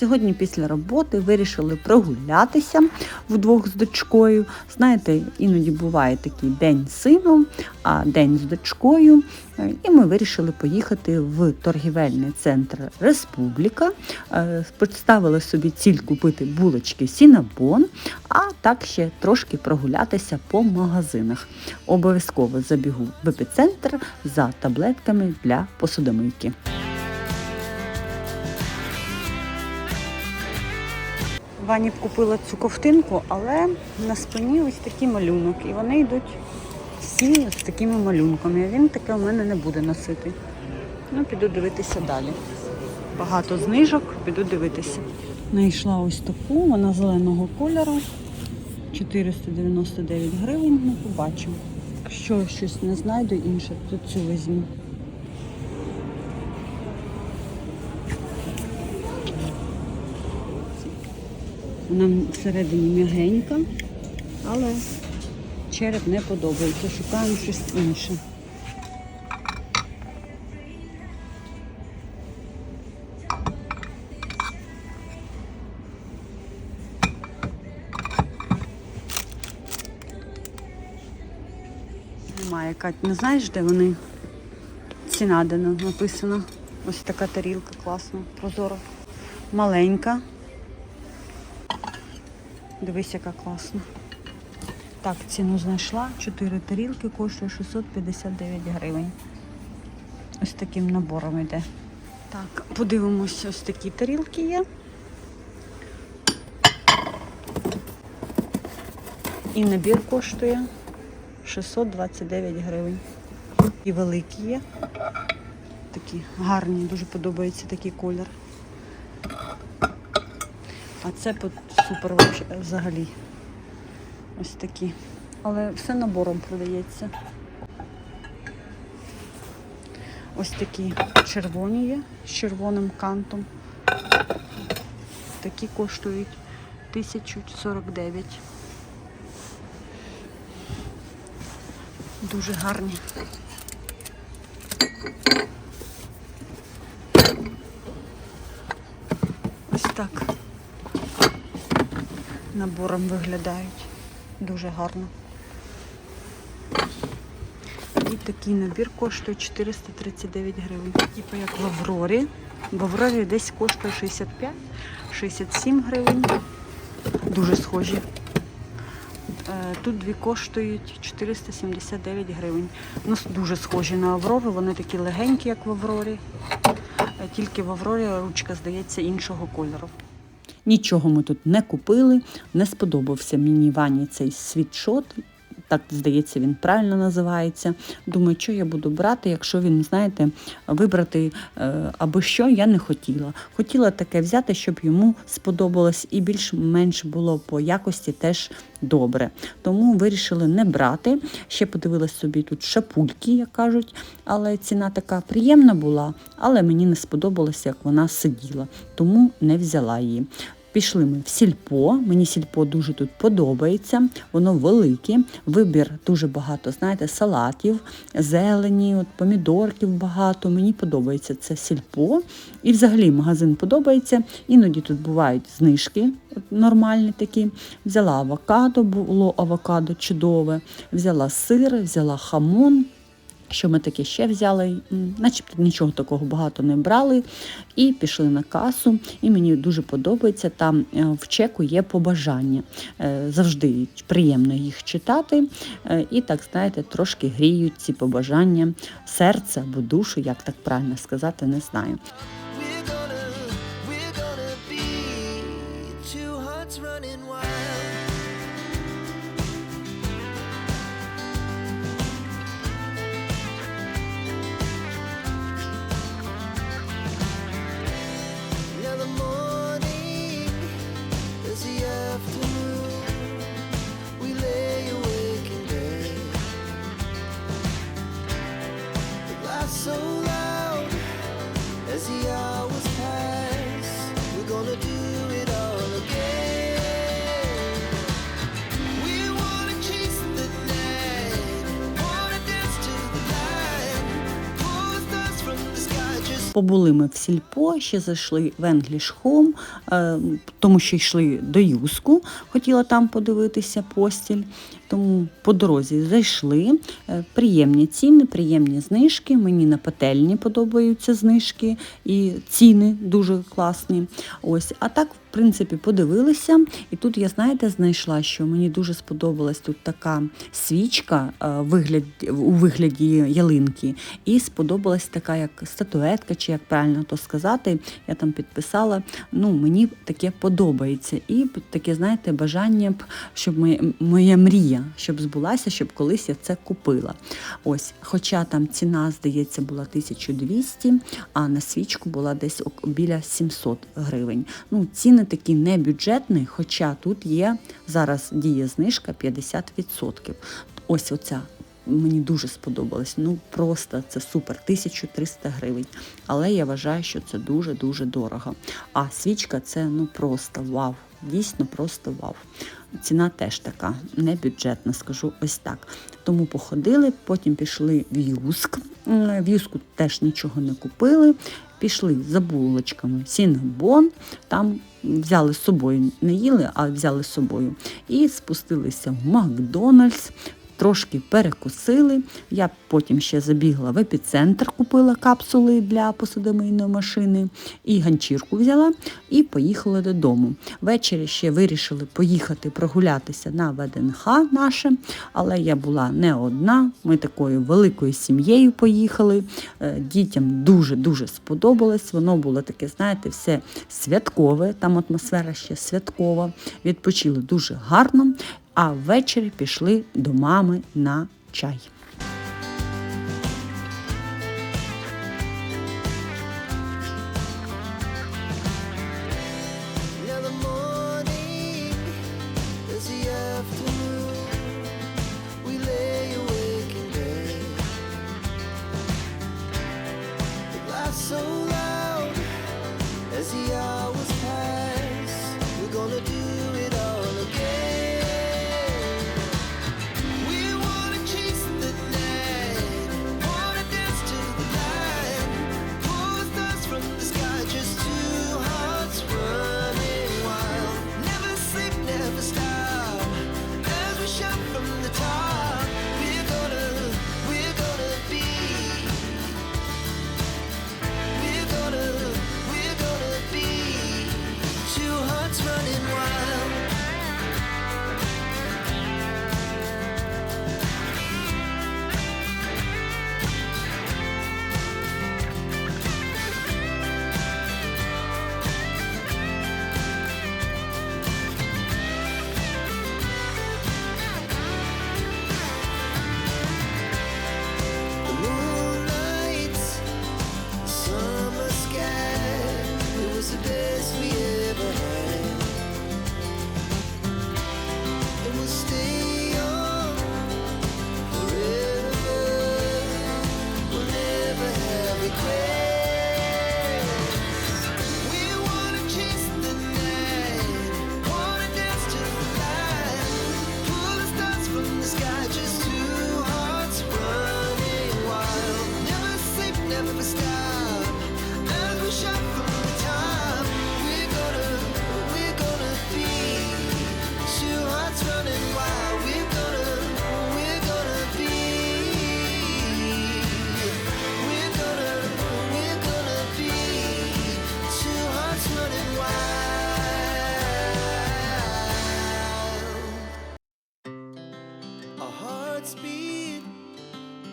Сьогодні після роботи вирішили прогулятися вдвох з дочкою. Знаєте, іноді буває такий день з сином, а день з дочкою. Е, І ми вирішили поїхати в торгівельний центр Республіка. Е, Представили собі ціль купити булочки Сінабон, а так ще трошки прогулятися по магазинах. Обов'язково забігу в епіцентр за таблетками для посудомийки. Вані б купила цю ковтинку, але на спині ось такий малюнок. І вони йдуть всі з такими малюнками. Він таке у мене не буде носити. Ну, піду дивитися далі. Багато знижок, піду дивитися. Знайшла ось таку, вона зеленого кольору. 499 гривень, ну побачимо. Якщо щось не знайду інше, то цю візьму. Вона всередині м'ягенька, але череп не подобається. Шукаємо щось інше. Немає, Кать, не знаєш, де вони? Ціна де на- написана. Ось така тарілка класна, прозора. Маленька. Дивись, яка класна. Так, ціну знайшла. Чотири тарілки коштує 659 гривень. Ось таким набором йде. Так, подивимось, ось такі тарілки є. І набір коштує 629 гривень. І великі є. Такі гарні, дуже подобається такий колір. А це супер взагалі. Ось такі. Але все набором продається. Ось такі червоні є з червоним кантом. Такі коштують 1049. Дуже гарні. Ось так набором виглядають. Дуже гарно. І такий набір коштує 439 гривень. Типу як в Аврорі. В Аврорі десь коштує 65-67 гривень. Дуже схожі. Е, Тут дві коштують 479 гривень. Ну, дуже схожі на Аврору, вони такі легенькі, як в Аврорі. Е, Тільки в Аврорі ручка, здається, іншого кольору. Нічого ми тут не купили, не сподобався мені Вані цей світшот. Так, здається, він правильно називається. Думаю, що я буду брати, якщо він, знаєте, вибрати е, або що я не хотіла. Хотіла таке взяти, щоб йому сподобалось і більш-менш було по якості теж добре. Тому вирішили не брати. Ще подивилась собі тут шапульки, як кажуть, але ціна така приємна була, але мені не сподобалося, як вона сиділа, тому не взяла її. Пішли ми в сільпо. Мені сільпо дуже тут подобається. Воно велике. Вибір дуже багато. Знаєте, салатів, зелені, от помідорків багато. Мені подобається це сільпо. І взагалі магазин подобається. Іноді тут бувають знижки нормальні такі. Взяла авокадо, було авокадо чудове, взяла сир, взяла хамон. Що ми таке ще взяли, начебто нічого такого багато не брали, і пішли на касу. І мені дуже подобається. Там е, в чеку є побажання. Е, Завжди приємно їх читати. Е, І так, знаєте, трошки гріють ці побажання серце або душу, як так правильно сказати, не знаю. Побули ми в сільпо, ще зайшли в English Home, е, тому що йшли до Юску, хотіла там подивитися постіль. Тому по дорозі зайшли. Е, Приємні ціни, приємні знижки. Мені на пательні подобаються знижки і ціни дуже класні. Ось, а так, в принципі, подивилися. І тут я, знаєте, знайшла, що мені дуже сподобалась тут така свічка е, у вигляді ялинки. І сподобалась така як статуетка, чи як правильно то сказати. Я там підписала. Ну, мені таке подобається. І таке, знаєте, бажання б, щоб моя, моя щоб збулася, щоб колись я це купила. Ось, хоча там ціна, здається, була 1200, а на свічку була десь біля 700 гривень. Ну, ціни такі не бюджетні, хоча тут є зараз діє знижка 50%. Ось оця мені дуже сподобалось. Ну просто це супер, 1300 гривень. Але я вважаю, що це дуже-дуже дорого. А свічка це ну просто вау. Дійсно, просто вау. Ціна теж така, не бюджетна, скажу ось так. Тому походили, потім пішли в Юск. В Юску теж нічого не купили. Пішли за булочками Сінгбон, там взяли з собою, не їли, а взяли з собою. І спустилися в Макдональдс, трошки перекусили. Я потім ще забігла в епіцентр, купила капсули для посудомийної машини і ганчірку взяла і поїхала додому. Ввечері ще вирішили поїхати прогулятися на ВДНХ наше, але я була не одна. Ми такою великою сім'єю поїхали. Е, Дітям дуже-дуже сподобалось. Воно було таке, знаєте, все святкове, там атмосфера ще святкова. Відпочили дуже гарно, а ввечері пішли до мами на чай.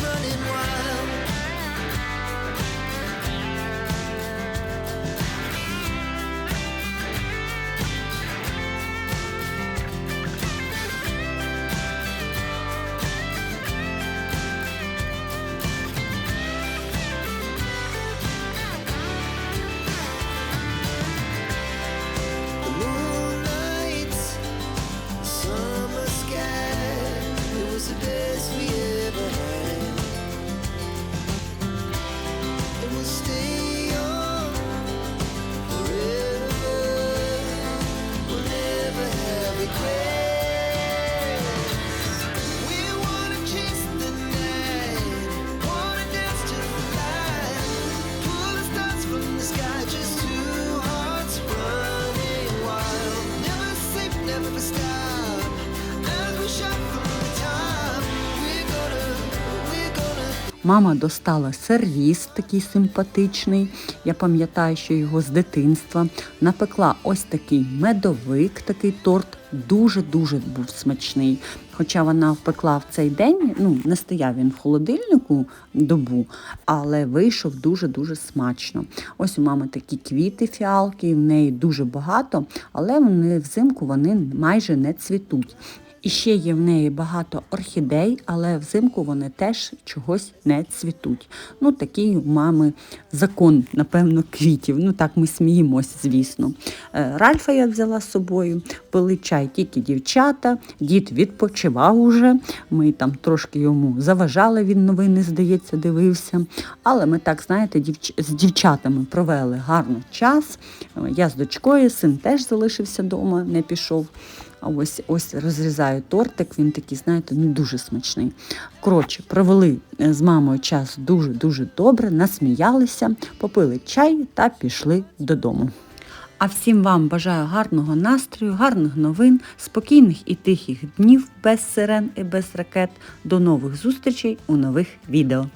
running wild. Never stop. Мама достала сервіз такий симпатичний. Я пам'ятаю, що його з дитинства. Напекла ось такий медовик, такий торт. Дуже-дуже був смачний. Хоча вона впекла в цей день, ну не стояв він в холодильнику добу, але вийшов дуже-дуже смачно. Ось у мами такі квіти, фіалки, в неї дуже багато, але вони взимку вони майже не цвітуть. І ще є в неї багато орхідей, але взимку вони теж чогось не цвітуть. Ну, такий у мами закон, напевно, квітів. Ну так ми сміємось, звісно. Е, Ральфа я взяла з собою, пили чай тільки дівчата, дід відпочивав уже. Ми там трошки йому заважали, він новини, здається, дивився. Але ми так, знаєте, дівч... з дівчатами провели гарно час. Е, Я з дочкою, син теж залишився вдома, не пішов. А ось ось розрізаю тортик, він такий, знаєте, ну дуже смачний. Коротше, провели е, з мамою час дуже-дуже добре, насміялися, попили чай та пішли додому. А всім вам бажаю гарного настрою, гарних новин, спокійних і тихих днів без сирен і без ракет. До нових зустрічей у нових відео.